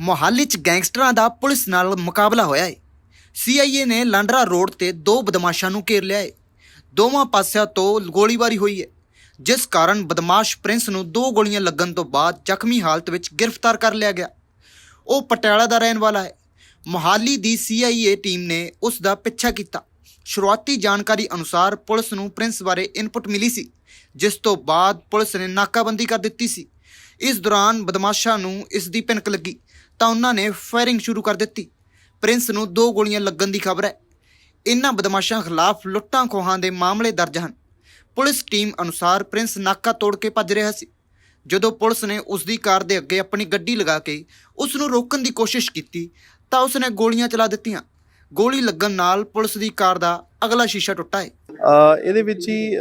ਮੋਹਾਲੀ 'ਚ ਗੈਂਗਸਟਰਾਂ ਦਾ ਪੁਲਿਸ ਨਾਲ ਮੁਕਾਬਲਾ ਹੋਇਆ ਹੈ ਸੀਆਈਏ ਨੇ ਲਾਂਡਰਾ ਰੋਡ ਤੇ ਦੋ ਬਦਮਾਸ਼ਾਂ ਨੂੰ ਘੇਰ ਲਿਆ ਹੈ ਦੋਵਾਂ ਪਾਸਿਆਂ ਤੋਂ ਗੋਲੀਬਾਰੀ ਹੋਈ ਹੈ ਜਿਸ ਕਾਰਨ ਬਦਮਾਸ਼ ਪ੍ਰਿੰਸ ਨੂੰ ਦੋ ਗੋਲੀਆਂ ਲੱਗਣ ਤੋਂ ਬਾਅਦ ਜ਼ਖਮੀ ਹਾਲਤ ਵਿੱਚ ਗ੍ਰਿਫਤਾਰ ਕਰ ਲਿਆ ਗਿਆ। ਉਹ ਪਟਿਆਲਾ ਦਾ ਰਹਿਣ ਵਾਲਾ ਹੈ ਮੋਹਾਲੀ ਦੀ ਸੀਆਈਏ ਟੀਮ ਨੇ ਉਸ ਦਾ ਪਿੱਛਾ ਕੀਤਾ। ਸ਼ੁਰੂਆਤੀ ਜਾਣਕਾਰੀ ਅਨੁਸਾਰ ਪੁਲਿਸ ਨੂੰ ਪ੍ਰਿੰਸ ਬਾਰੇ ਇਨਪੁਟ ਮਿਲੀ ਸੀ, ਜਿਸ ਤੋਂ ਬਾਅਦ ਪੁਲਿਸ ਨੇ ਨਾਕਾਬੰਦੀ ਕਰ ਦਿੱਤੀ ਸੀ। ਇਸ ਦੌਰਾਨ ਬਦਮਾਸ਼ਾਂ ਨੂੰ ਇਸ ਦੀ ਭਿਣਕ ਲੱਗੀ। ਤਾਂ ਉਹਨਾਂ ਨੇ ਫਾਇਰਿੰਗ ਸ਼ੁਰੂ ਕਰ ਦਿੱਤੀ। ਪ੍ਰਿੰਸ ਨੂੰ ਦੋ ਗੋਲੀਆਂ ਲੱਗਣ ਦੀ ਖਬਰ ਹੈ। ਇਨ੍ਹਾਂ ਬਦਮਾਸ਼ਾਂ ਖਿਲਾਫ ਲੁੱਟਾਂ ਖੋਹਾਂ ਦੇ ਮਾਮਲੇ ਦਰਜ ਹਨ। ਪੁਲਿਸ ਟੀਮ ਅਨੁਸਾਰ ਪ੍ਰਿੰਸ ਨਾਕਾ ਤੋੜ ਕੇ ਭੱਜ ਰਿਹਾ ਸੀ। ਜਦੋਂ ਪੁਲਿਸ ਨੇ ਉਸ ਦੀ ਕਾਰ ਦੇ ਅੱਗੇ ਆਪਣੀ ਗੱਡੀ ਲਗਾ ਕੇ ਉਸ ਨੂੰ ਰੋਕਣ ਦੀ ਕੋਸ਼ਿਸ਼ ਕੀਤੀ ਤਾਂ ਉਸ ਨੇ ਗੋਲੀਆਂ ਚਲਾ ਦਿੱਤੀਆਂ। ਗੋਲੀ ਲੱਗਣ ਨਾਲ ਪੁਲਿਸ ਦੀ ਕਾਰ ਦਾ ਅਗਲਾ ਸ਼ੀਸ਼ਾ ਟੁੱਟਾ ਹੈ। ਅ, ਇਹਦੇ ਵਿੱਚ ਹੀ ਅ,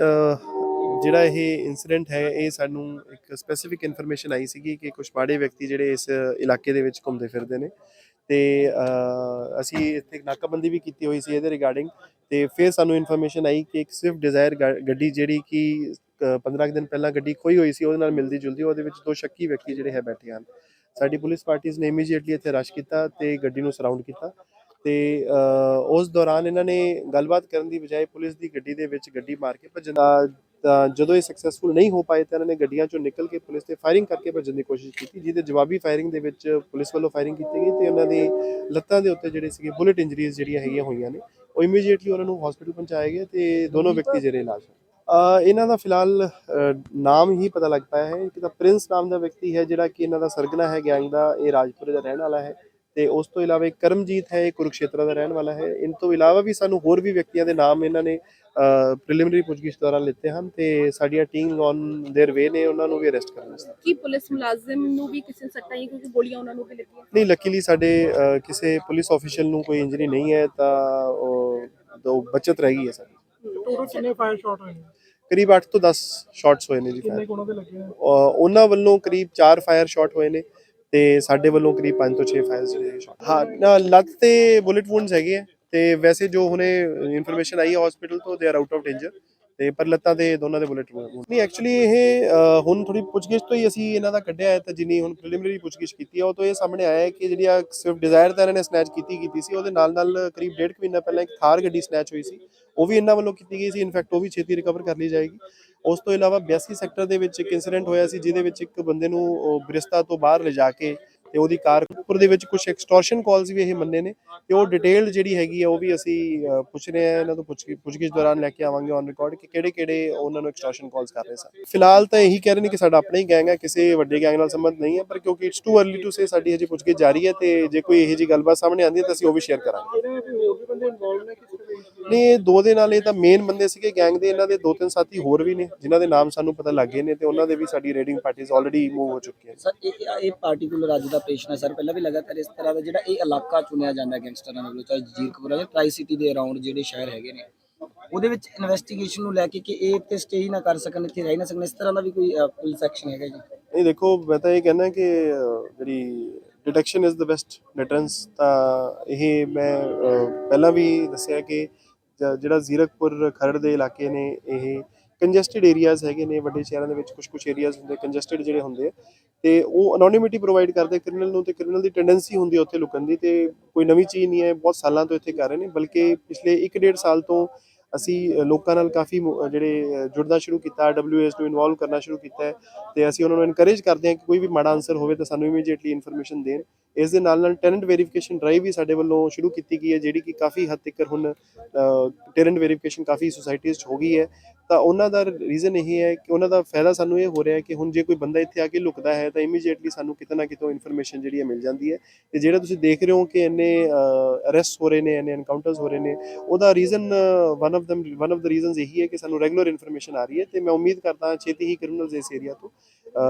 ਜਿਹੜਾ ਇਹ ਇਨਸੀਡੈਂਟ ਹੈ ਇਹ ਸਾਨੂੰ ਇੱਕ ਸਪੈਸੀਫਿਕ ਇਨਫੋਰਮੇਸ਼ਨ ਆਈ ਸੀਗੀ ਕਿ ਕੁਝ ਮਾੜੇ ਵਿਅਕਤੀ ਜਿਹੜੇ ਇਸ ਇਲਾਕੇ ਦੇ ਵਿੱਚ ਘੁੰਮਦੇ ਫਿਰਦੇ ਨੇ। ਤੇ ਅਸੀਂ ਇੱਥੇ ਨਾਕਾਬੰਦੀ ਵੀ ਕੀਤੀ ਹੋਈ ਸੀ ਇਹਦੇ ਰਿਗਾਰਡਿੰਗ ਤੇ ਫਿਰ ਸਾਨੂੰ ਇਨਫੋਰਮੇਸ਼ਨ ਆਈ ਕਿ ਇੱਕ ਸਵਿਫਟ ਡਿਜ਼ਾਇਰ ਗੱਡੀ ਜਿਹੜੀ ਕਿ ਅ, 15 ਕੁ ਦਿਨ ਪਹਿਲਾਂ ਗੱਡੀ ਖੋਈ ਹੋਈ ਸੀ ਉਹਦੇ ਨਾਲ ਮਿਲਦੀ ਜੁਲਦੀ ਉਹਦੇ ਵਿੱਚ ਦੋ ਸ਼ੱਕੀ ਵਿਅਕਤੀ ਜਿਹੜੇ ਹੈ ਬੈਠੇ ਹਨ। ਸਾਡੀ ਪੁਲਿਸ ਪਾਰਟੀਆਂ ਨੇ ਇਮੀਡੀਏਟਲੀ ਇੱਥੇ ਰਸ਼ ਕੀਤਾ ਤੇ ਗੱਡੀ ਨੂੰ ਸਰਾਊਂਡ ਕੀਤਾ ਤੇ ਉਸ ਦੌਰਾਨ ਇਹਨਾਂ ਨੇ ਗੱਲਬਾਤ ਕਰਨ ਦੀ ਬਜਾਏ ਪੁਲਿਸ ਦੀ ਗੱਡੀ ਦੇ ਵਿੱਚ ਗੱਡੀ ਮਾਰ ਕੇ ਭੱਜਣ ਦਾ ਤਾਂ ਜਦੋਂ ਇਹ ਸਕਸੈਸਫੁਲ ਨਹੀਂ ਹੋ ਪਾਏ ਤਾਂ ਇਹਨਾਂ ਨੇ ਗੱਡੀਆਂ ਚੋਂ ਨਿਕਲ ਕੇ ਪੁਲਿਸ ਤੇ ਫਾਇਰਿੰਗ ਕਰਕੇ ਭੱਜਣ ਦੀ ਕੋਸ਼ਿਸ਼ ਕੀਤੀ ਜਿਹਦੇ ਜਵਾਬੀ ਫਾਇਰਿੰਗ ਦੇ ਵਿੱਚ ਪੁਲਿਸ ਵੱਲੋਂ ਫਾਇਰਿੰਗ ਕੀਤੀ ਗਈ ਤੇ ਉਹਨਾਂ ਦੀ ਲੱਤਾਂ ਦੇ ਉੱਤੇ ਜਿਹੜੇ ਸੀਗੇ ਬੁਲੇਟ ਇੰਜਰੀਜ਼ ਜਿਹੜੀਆਂ ਹੈਗੀਆਂ ਹੋਈਆਂ ਨੇ ਉਹ ਇਮੀਡੀਏਟਲੀ ਉਹਨਾਂ ਨੂੰ ਹਸਪੀਟਲ ਪਹੁੰਚਾਏ ਗਏ ਤੇ ਦੋਨੋਂ ਵਿਅਕਤੀ ਜਿਹੜੇ ਇਲਾਜ ਇਹਨਾਂ ਦਾ ਫਿਲਹਾਲ ਨਾਮ ਹੀ ਪਤਾ ਲੱਗ ਪਾਇਆ ਹੈ। ਇੱਕ ਤਾਂ ਪ੍ਰਿੰਸ ਨਾਮ ਦਾ ਵਿਅਕਤੀ ਹੈ ਜਿਹੜਾ ਕਿ ਇਹਨਾਂ ਦਾ ਸਰਗਨਾ ਹੈ ਗੈਂਗ ਦਾ ਇਹ ਰਾਜਪੁਰੇ ਦਾ ਰਹਿਣ ਵਾਲਾ ਹੈ ਤੇ ਉਸ ਤੋਂ ਇਲਾਵਾ ਕਰਮਜੀਤ ਹੈ ਇਹ ਕੁਰੂਕਸ਼ੇਤਰ ਦਾ ਰਹਿਣ ਵਾਲਾ ਹੈ। ਇਨ ਤੋਂ ਇਲਾਵਾ ਵੀ ਸਾਨੂੰ ਹੋਰ ਵੀ ਵਿਅਕਤੀਆਂ ਦੇ ਨਾਮ ਇਹਨਾਂ ਨੇ ਪ੍ਰੀਲਿਮਿਨਰੀ ਪੁੱਛਗਿੱਛ ਦੌਰਾਨ ਲਿੱਤੇ ਹਨ ਤੇ ਸਾਡੀਆਂ ਟੀਮ ਔਨ देयर ਵੇ ਨੇ ਉਹਨਾਂ ਨੂੰ ਵੀ ਅਰੈਸਟ ਕਰਨ ਵਾਸਤੇ ਕੀ ਪੁਲਿਸ ਮੁਲਾਜ਼ਮ ਨੂੰ ਵੀ ਕਿਸੇ ਨੇ ਸੱਟਾਂ ਹੀ ਕਿਉਂਕਿ ਗੋਲੀਆਂ ਉਹਨਾਂ ਨੂੰ ਵੀ ਲੱਗੀਆਂ ਨਹੀਂ ਲੱਕੀਲੀ ਸਾਡੇ ਅ, ਕਿਸੇ ਪੁਲਿਸ ਆਫੀਸ਼ੀਅਲ ਨੂੰ ਕੋਈ ਇੰਜਰੀ ਨਹੀਂ ਹੈ ਤਾਂ ਉਹ ਦੋ ਬਚਤ ਰਹਿ ਗਈ ਹੈ ਸਾਡੀ ਟੋਟਲ ਕਿੰਨੇ ਫਾਇਰ ਸ਼ਾਟ ਹੋਏ ਨੇ ਕਰੀਬ 8 ਤੋਂ 10 ਸ਼ਾਟਸ ਹੋਏ ਨੇ ਜੀ ਕਿੰਨੇ fire। ਕੋਣਾਂ ਦੇ ਲੱਗੇ ਨੇ ਅ, ਉਹਨਾਂ ਵੱਲੋਂ ਕਰੀਬ 4 ਫਾਇਰ ਸ਼ਾਟ ਹੋਏ ਨੇ ਤੇ ਸਾਡੇ ਵੱਲੋਂ ਕਰੀਬ 5 ਤੋਂ 6 ਫਾਇਰਸ ਜਿਹੜੇ ਸ਼ਾਟ ਹਾਂ ਨਾ, ਲੱਤ ਤੇ ਬੁਲੇਟ ਵੂਨਸ ਹੈਗੇ ਆ ਤੇ ਵੈਸੇ ਜੋ ਹੁਣੇ ਇਨਫੋਰਮੇਸ਼ਨ ਆਈ ਹੈ ਹਸਪੀਟਲ ਤੋਂ they are out of danger ਤੇ ਪਰ ਲੱਤਾਂ ਤੇ ਦੋਨਾਂ ਦੇ ਬੁਲੇਟ ਨਹੀਂ ਐਕਚੁਅਲੀ ਇਹ ਹੁਣ ਥੋੜੀ ਪੁੱਛਗਿੱਛ ਤੋਂ ਹੀ ਅਸੀਂ ਇਹਨਾਂ ਦਾ ਕੱਢਿਆ ਹੈ ਤਾਂ ਜਿੰਨੀ ਹੁਣ ਪ੍ਰੀਲਿਮਿਨਰੀ ਪੁੱਛਗਿੱਛ ਕੀਤੀ ਹੈ, ਉਹ ਤੋਂ ਇਹ ਸਾਹਮਣੇ ਆਇਆ ਹੈ ਕਿ ਜਿਹੜੀ ਆ ਸਵਿਫਟ ਡਿਜ਼ਾਇਰ ਤਾਂ ਇਹਨਾਂ ਨੇ ਸਨੈਚ ਕੀਤੀ ਕੀਤੀ ਸੀ, ਉਹਦੇ ਨਾਲ ਨਾਲ ਕਰੀਬ ਡੇਢ ਕੁ ਮਹੀਨਾ ਪਹਿਲਾਂ ਇੱਕ ਥਾਰ ਗੱਡੀ ਸਨੈਚ ਹੋਈ ਸੀ, ਉਹ ਵੀ ਇਹਨਾਂ ਵੱਲੋਂ ਕੀਤੀ ਗਈ ਸੀ ਇਨਫੈਕਟ ਉਹ ਵੀ ਛੇਤੀ ਰਿਕਵਰ ਕਰ ਲਈ ਜਾਏਗੀ। ਉਸ ਤੋਂ ਇਲਾਵਾ 82 ਸੈਕਟਰ ਦੇ ਵਿੱਚ ਇੱਕ ਇਨਸੀਡੈਂਟ ਹੋਇਆ ਸੀ, ਜਿਹਦੇ ਵਿੱਚ ਇੱਕ ਬੰਦੇ ਨੂੰ, ਉਹ ਬ੍ਰਿਸਤਾ ਤੋਂ ਬਾਹਰ ਲਿਜਾ ਕੇ ਤੇ ਉਹਦੀ ਕਾਰ ਉੱਪਰ ਦੇ ਵਿੱਚ ਕੁਝ ਐਕਸਟੋਰਸ਼ਨ ਕਾਲਸ ਵੀ ਇਹ ਮੰਨੇ ਨੇ ਤੇ ਉਹ ਡਿਟੇਲ ਜਿਹੜੀ ਹੈਗੀ ਆ ਉਹ ਵੀ ਅਸੀਂ ਪੁੱਛ ਰਹੇ ਆ ਇਹਨਾਂ ਤੋਂ ਪੁੱਛ ਪੁੱਛਗਿੱਛ ਦੌਰਾਨ ਲੈ ਕੇ ਆਵਾਂਗੇ ਔਨ ਰਿਕਾਰਡ ਕਿ ਕਿਹੜੇ ਕਿਹੜੇ ਉਹਨਾਂ ਨੂੰ ਐਕਸਟੋਰਸ਼ਨ ਕਾਲਸ ਕਰ ਰਹੇ ਸਨ। ਫਿਲਹਾਲ ਤਾਂ ਇਹੀ ਕਹਿ ਰਹੇ ਨੇ ਕਿ ਸਾਡਾ ਆਪਣਾ ਹੀ ਗੈਂਗ ਹੈ ਕਿਸੇ ਵੱਡੇ ਗੈਂਗ ਨਾਲ ਸੰਬੰਧ ਨਹੀਂ ਹੈ ਪਰ ਕਿਉਂਕਿ it's too early to say ਸਾਡੀ ਹਜੇ ਪੁੱਛਗਿੱਛ ਜਾਰੀ ਹੈ ਤੇ ਜੇ ਕੋਈ ਇਹੋ ਜੀ ਗੱਲਬਾਤ ਸਾਹਮਣੇ ਆਉਂਦੀ ਹੈ ਤਾਂ ਅਸੀਂ ਉਹ ਵੀ ਸ਼ੇਅਰ ਕਰਾਂਗੇ। ਨਹੀਂ ਇਹ ਦੋ ਦੇ ਨਾਲ ਇਹ ਤਾਂ ਮੇਨ ਬੰਦੇ ਸੀਗੇ ਗੈਂਗ ਦੇ ਇਹਨਾਂ ਦੇ ਦੋ ਤਿੰਨ ਸਾਥੀ ਹੋਰ ਵੀ ਨੇ ਜਿਨ੍ਹਾਂ ਦੇ ਨਾਮ ਸਾਨੂੰ ਪਤਾ ਲੱਗ ਗਏ ਨੇ ਤੇ ਉਹਨਾਂ ਦੇ ਵੀ ਸਾਡੀ ਰੇਡਿੰਗ ਪਾਰਟੀਆਂ ਆਲਰੇਡੀ ਮੂਵ ਹੋ ਚੁੱਕੀਆਂ ਸਰ ਇਹ ਇਹ ਪਾਰਟਿਕੂਲਰ ਅੱਜ ਦਾ ਆਪਰੇਸ਼ਨ ਹੈ ਸਰ ਪਹਿਲਾਂ ਵੀ ਲਗਾਤਾਰ ਇਸ ਤਰ੍ਹਾਂ ਦਾ ਜਿਹੜਾ ਇਹ ਇਲਾਕਾ ਚੁਣਿਆ ਜਾਂਦਾ ਹੈ ਗੈਂਗਸਟਰਾਂ ਵੱਲੋਂ, ਚਾਹੇ ਜੀਰਕਪੁਰ ਜਾਂ ਟਰਾਈ ਸਿਟੀ ਦੇ ਅਰਾਊਂਡ ਜਿਹੜੇ ਸ਼ਹਿਰ ਹੈਗੇ ਨੇ। ਉਹਦੇ ਵਿੱਚ ਇਨਵੈਸਟੀਗੇਸ਼ਨ ਨੂੰ ਲੈ ਕੇ ਕਿ ਇਹ ਇੱਥੇ ਸਟੇ ਹੀ ਨਾ ਕਰ ਸਕਣ, ਇੱਥੇ ਰਹਿ ਨਾ ਸਕਣ, ਇਸ ਤਰ੍ਹਾਂ ਦਾ ਵੀ ਕੋਈ ਪੁਲਿਸ ਐਕਸ਼ਨ ਹੈਗਾ ਜੀ? ਨਹੀਂ, ਦੇਖੋ, ਮੈਂ ਤਾਂ ਇਹ ਕਹਿੰਦਾ ਕਿ ਜਿਹੜੀ detection is the best deterrence ਤਾਂ ਇਹ ਮੈਂ ਪਹਿਲਾਂ ਵੀ ਦੱਸਿਆ ਕਿ ਜਿਹੜਾ ਜ਼ੀਰਕਪੁਰ ਖਰੜ ਦੇ ਇਲਾਕੇ ਨੇ, ਇਹ ਕੰਜੈਸਟਡ ਏਰੀਆਜ਼ ਹੈਗੇ ਨੇ ਵੱਡੇ ਸ਼ਹਿਰਾਂ ਦੇ ਵਿੱਚ ਕੁਝ ਕੁਝ ਏਰੀਆਜ਼ ਹੁੰਦੇ ਕੰਜੈਸਟਡ ਜਿਹੜੇ ਹੁੰਦੇ ਆ। ਤੇ ਉਹ ਅਨੋਨਿਮਿਟੀ ਪ੍ਰੋਵਾਈਡ ਕਰਦੇ ਕ੍ਰਿਮੀਨਲ ਨੂੰ, ਤੇ ਕ੍ਰਿਮੀਨਲ ਦੀ ਟੈਂਡੈਂਸੀ ਹੁੰਦੀ ਹੈ ਉੱਥੇ ਲੁਕਣ ਦੀ, ਤੇ ਕੋਈ ਨਵੀਂ ਚੀਜ਼ ਨਹੀਂ ਹੈ, ਬਹੁਤ ਸਾਲਾਂ ਤੋਂ ਇੱਥੇ ਕਰ ਰਹੇ ਨੇ, ਬਲਕਿ ਪਿਛਲੇ 1.5 ਸਾਲ ਤੋਂ ਅਸੀਂ ਲੋਕਾਂ ਨਾਲ ਕਾਫੀ ਮੁ- ਜਿਹੜੇ ਜੁੜਨਾ ਸ਼ੁਰੂ ਕੀਤਾ ਡਬਲਯੂਐਸ ਨੂੰ ਇਨਵੋਲਵ ਕਰਨਾ ਸ਼ੁਰੂ ਕੀਤਾ ਹੈ ਤੇ ਅਸੀਂ ਉਹਨਾਂ ਨੂੰ ਇਨਕਰੇਜ ਕਰਦੇ ਹਾਂ ਕਿ ਕੋਈ ਵੀ ਮਾੜਾ ਆਨਸਰ ਹੋਵੇ ਤਾਂ ਸਾਨੂੰ ਇਮੀਡੀਏਟਲੀ ਇਨਫੋਰਮੇਸ਼ਨ ਦੇਣ। ਇਸ ਦੇ ਨਾਲ ਨਾਲ ਟੈਨੈਂਟ ਵੈਰੀਫਿਕੇਸ਼ਨ ਡਰਾਈਵ ਵੀ ਸਾਡੇ ਵੱਲੋਂ ਸ਼ੁਰੂ ਕੀਤੀ ਗਈ ਹੈ, ਜਿਹੜੀ ਕਿ ਕਾਫੀ ਹੱਦ ਤੱਕ ਹੁਣ ਟੈਨੈਂਟ ਵੈਰੀਫਿਕੇਸ਼ਨ ਕਾਫੀ ਸੁਸਾਇਟੀਜ਼ 'ਚ ਹੋ ਗਈ ਹੈ। ਤਾਂ ਉਹਨਾਂ ਦਾ ਰੀਜ਼ਨ ਇਹ ਹੈ ਕਿ ਉਹਨਾਂ ਦਾ ਫਾਇਦਾ ਸਾਨੂੰ ਇਹ ਹੋ ਰਿਹਾ ਹੈ ਕਿ ਹੁਣ ਜੇ ਕੋਈ ਬੰਦਾ ਇੱਥੇ ਆ ਕੇ ਲੁਕਦਾ ਹੈ ਤਾਂ ਇਮੀਡੀਏਟਲੀ ਸਾਨੂੰ ਕਿਤੇ ਨਾ ਕਿਤੋਂ ਇਨਫੋਰਮੇਸ਼ਨ ਜਿਹੜੀ ਹੈ ਮਿਲ ਜਾਂਦੀ ਹੈ। ਤੇ ਜਿਹੜਾ ਤੁਸੀਂ ਦੇਖ ਰਹੇ ਹੋ ਕਿ ਇੰਨੇ ਅਰੈਸਟ ਹੋ ਰਹੇ ਨੇ, ਇੰਨੇ ਐਨਕਾਊਂਟਰਸ ਹੋ ਰਹੇ ਨੇ, ਉਹਦਾ reason one of them one of the reasons ਇਹੀ ਹੈ ਕਿ ਸਾਨੂੰ ਰੈਗੂਲਰ ਇਨਫੋਰਮੇਸ਼ਨ ਆ ਰਹੀ ਹੈ ਤੇ ਮੈਂ ਉਮੀਦ ਕਰਦਾ ਛੇਤੀ ਹੀ ਕ੍ਰਿਮੀਨਲਸ ਇਸ ਏਰੀਆ ਤੋਂ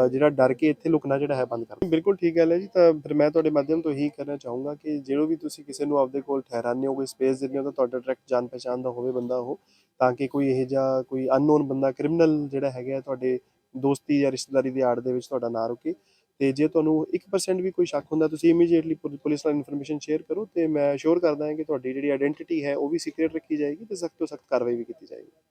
ਜਿਹੜਾ ਡਰ ਕੇ ਇੱਥੇ ਲੁਕਣਾ ਜਿਹੜਾ ਹੈ ਬੰਦ ਕਰ ਬਿਲਕੁਲ ਠੀਕ ਗੱਲ ਹੈ ਜੀ, ਤਾਂ ਫਿਰ ਮੈਂ ਤੁਹਾਡੇ ਮਾਧਿਅਮ ਤੋਂ ਇਹੀ ਕਰਨਾ ਚਾਹੂੰਗਾ ਕਿ ਜਿਹੜੋ ਵੀ ਤੁਸੀਂ ਕਿਸੇ ਨੂੰ ਆਪਦੇ ਕੋਲ ਠਹਿਰਾਉਂਦੇ ਹੋ, ਕੋਈ ਸਪੇਸ ਦਿੰਦੇ ਹੋ, ਤਾਂ ਤੁਹਾਡਾ ਡਾਇਰੈਕਟ ਜਾਣ ਪਛਾਣ ਦਾ ਹੋਵੇ ਬੰਦਾ ਉਹ, ਤਾਂ ਕਿ ਕੋਈ ਇਹ ਜਿਹਾ ਕੋਈ ਅਨਨੋਨ ਬੰਦਾ ਕ੍ਰਿਮੀਨਲ ਜਿਹੜਾ ਹੈਗਾ ਤੁਹਾਡੇ ਦੋਸਤੀ ਜਾਂ ਰਿਸ਼ਤੇਦਾਰੀ ਦੀ ਆੜ ਦੇ ਵਿੱਚ ਤੁਹਾਡਾ ਨਾ ਰੁਕੇ। ਤੇ ਜੇ ਤੁਹਾਨੂੰ 1% ਵੀ ਕੋਈ ਸ਼ੱਕ ਹੁੰਦਾ, ਤੁਸੀਂ ਇਮੀਡੀਏਟਲੀ ਪੁਲਿਸ ਨਾਲ ਇਨਫੋਰਮੇਸ਼ਨ ਸ਼ੇਅਰ ਕਰੋ ਤੇ ਮੈਂ ਅਸ਼ੋਰ ਕਰਦਾ ਹਾਂ ਕਿ ਤੁਹਾਡੀ ਜਿਹੜੀ ਆਇਡੈਂਟੀਟੀ ਹੈ, ਉਹ ਵੀ ਸੀਕ੍ਰੀਟ ਰੱਖੀ ਜਾਏਗੀ ਤੇ ਸਖਤ ਤੋਂ ਸਖਤ ਕਾਰਵਾਈ ਵੀ ਕੀਤੀ ਜਾਏਗੀ।